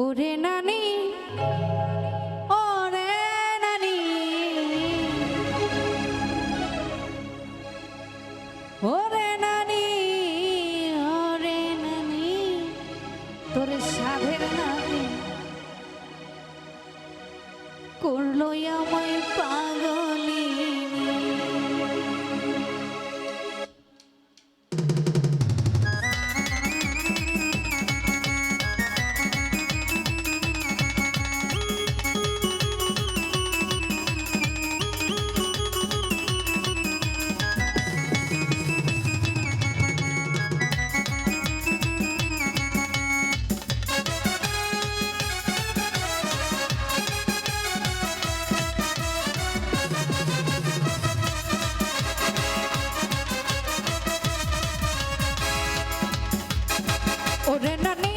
ওরে নানি ওরে নানি। ওরে নানি ওরে নানি তোর সাধের নাতি। করল আমার ওরে নানি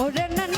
ওরে না